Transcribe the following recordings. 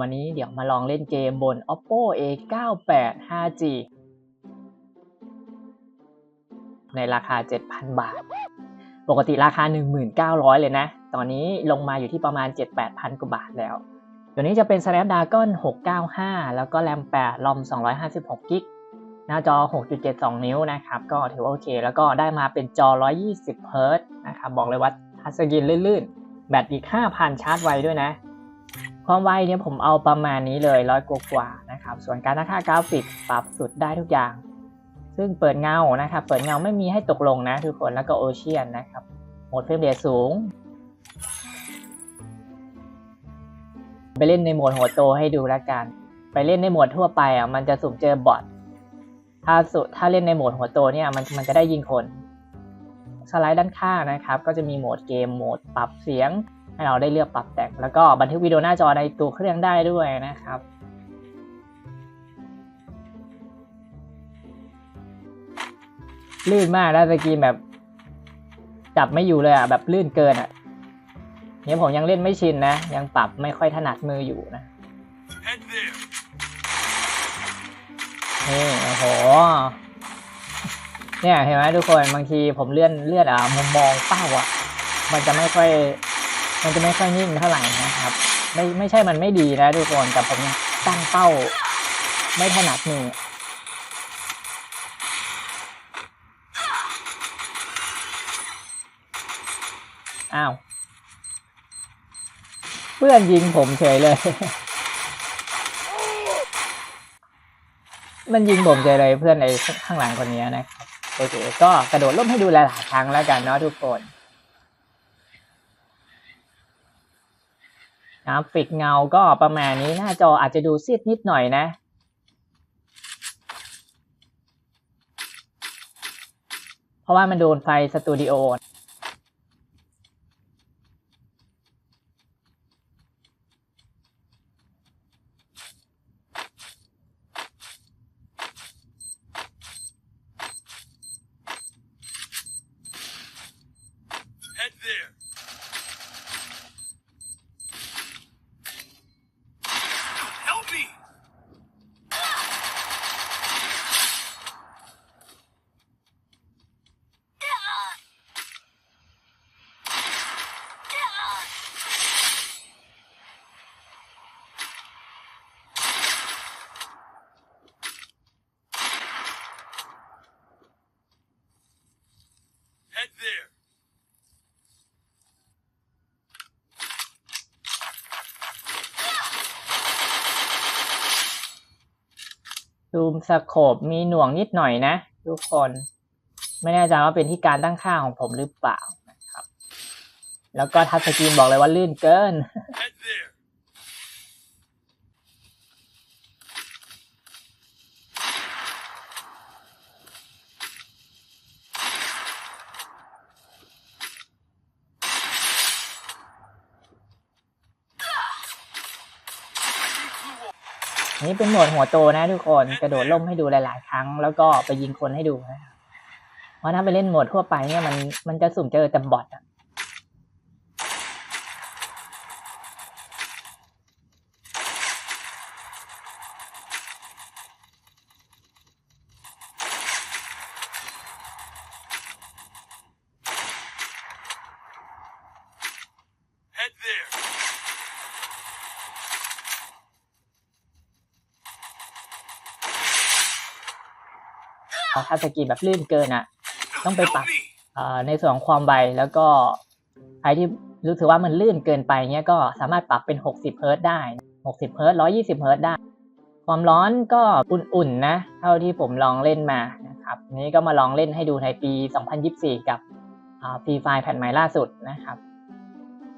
วันนี้เดี๋ยวมาลองเล่นเกมบน oppo a98 5g ในราคา 7,000 บาท ปกติราคา 1,900 เลยนะ ตอนนี้ลงมาอยู่ที่ประมาณ 7-8,000 กว่าบาทแล้ว ตัวนี้จะเป็น Snapdragon 695 แล้วก็แรม8 ROM 256 g b หน้าจอ 6.72 นิ้วนะครับ ก็ถือว่าโอเค แล้วก็ได้มาเป็นจอ 120 Hz นะครับ บอกเลยว่าทัชสกรีนลื่นๆ แบตอีก 5,000 ชาร์จไวด้วยนะ ความไวเนี่ยผมเอาประมาณนี้เลยร้อยกว่าๆนะครับ ส่วนการตั้งค่ากราฟิกปรับสุดได้ทุกอย่าง ซึ่งเปิดเงานะครับ เปิดเงาไม่มีให้ตกลงนะทุกคนแล้วก็โอเชียนนะครับโหมดเฟรมเรทสูง ไปเล่นในโหมดหัวโตให้ดูแล้วกัน ไปเล่นในโหมดทั่วไปอะมันจะสุ่มเจอบอทถ้าสุถ้าเล่นในโหมดหัวโตเนี่ยมันมันจะได้ยิงคนสไลด์ด้านข้างนะครับ ก็จะมีโหมดเกมโหมดปรับเสียง ให้เราได้เลือกปรับแต่งแล้วก็บันทึกวิดีโอหน้าจอในตัวเครื่องได้ด้วยนะครับลื่นมากแล้วสกรีนแบบ จับไม่อยู่เลยอะแบบลื่นเกินอะเนี่ยผมยังเล่นไม่ชินนะ ยังปรับไม่ค่อยถนัดมืออยู่นะนี่โอ้โหเนี่ยเห็นไหมทุกคนบางทีผมเลื่อนเลื่อนอะมุมมองเป้าอะ มันจะไม่ค่อย มันจะไม่ค่อยนิ่งเท่าไหร่นะครับ ไม่ไม่ใช่มันไม่ดีนะทุกคนแต่ผมตั้งเป้า ไม่ถนัดมืออ้าวเพื่อนยิงผมเฉยเลย มันยิงผมเฉยเลยเพื่อนในข้างหลังคนนี้นะครับโอเคก็กระโดดล่มให้ดูหลายๆครั้งแล้วกันเนาะทุกคน ราฟิกเงาก็ประมาณนี้หน้าจออาจจะดูซีดนิดหน่อยนะ เพราะว่ามันโดนไฟสตูดิโอ ซูมสโคบมีหน่วงนิดหน่อยนะ ทุกคน ไม่แน่ใจว่าเป็นที่การตั้งค่าของผมหรือเปล่านะครับ แล้วก็ทัชสกรีนบอกเลยว่าลื่นเกิน นี่เป็นโหมดหัวโตนะทุกคนกระโดดล่มให้ดูหลาย ๆ ครั้ง แล้วก็ไปยิงคนให้ดูนะเพราะถ้าไปเล่นโหมดทั่วไปเนี่ยมันมันจะสุ่มเจอแต่บอทอะ ถ้าสกรีนแบบลื่นเกินอะต้องไปปรับ Help me. เอ่อในส่วนของความไวแล้วก็ใครที่รู้สึกว่ามันลื่นเกินไปเนี้ยก็สามารถปรับเป็น 60 เฮิร์ตซ์ได้ 60 เฮิร์ตซ์120 เฮิร์ตซ์ได้ ความร้อนก็อุ่นๆนะ เท่าที่ผมลองเล่นมานะครับนี้ก็มาลองเล่นให้ดูในปี 2024 กับฟรีไฟแผ่นใหม่ล่าสุดนะครับ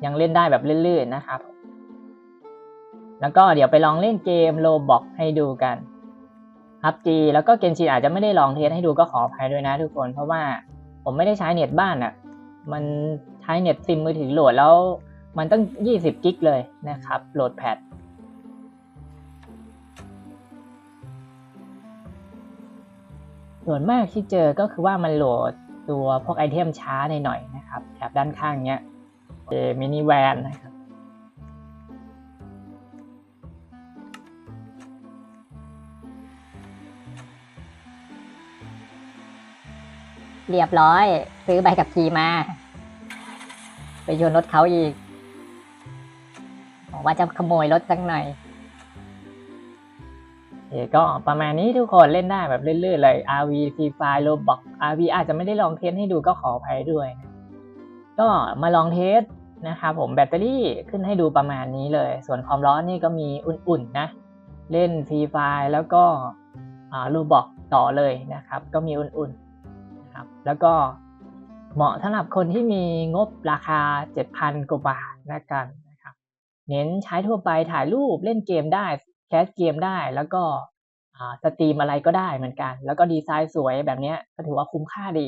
ยังเล่นได้แบบลื่นๆนะครับ แล้วก็เดี๋ยวไปลองเล่นเกมโลบอกให้ดูกัน พับจีแล้วก็เกมชีอาจจะไม่ได้ลองเทสให้ดูก็ขออภัยด้วยนะทุกคน เพราะว่าผมไม่ได้ใช้เน็ตบ้านอะ่ะ มันใช้เน็ตซิมมือถือโหลดแล้วมันต้อง 20 กิกเลยนะครับ โหลดแพดส่วนมากที่เจอก็คือว่ามันโหลดตัวพวกไอเทมช้าหน่อยๆนะครับแถบด้านข้างเนี้ยเอมินิแวนนะครับ เรียบร้อย ซื้อใบขับขี่มา ไปโยนรถเขาอีกบอกว่าจะขโมยรถสักหน่อยโอก็ประมาณนี้ทุกคนเล่นได้แบบเรื่อยๆเลย RV Free Fire Roblox RV อาจจะไม่ได้ลองเทสให้ดูก็ขออภัยด้วย ก็มาลองเทสนะครับผมแบตเตอรี่ขึ้นให้ดูประมาณนี้เลย ส่วนความร้อนนี่ก็มีอุ่นๆนะ เล่น Free Fire แล้วก็ Roblox ต่อเลยนะครับ ก็มีอุ่นๆ นะครับ แล้วก็เหมาะสำหรับคนที่มีงบราคา 7,000 กว่าบาทนะกันนะครับ เน้นใช้ทั่วไปถ่ายรูปเล่นเกมได้แคสเกมได้แล้วก็สตรีมอะไรก็ได้เหมือนกัน แล้วก็ดีไซน์สวยแบบนี้ก็ถือว่าคุ้มค่าดี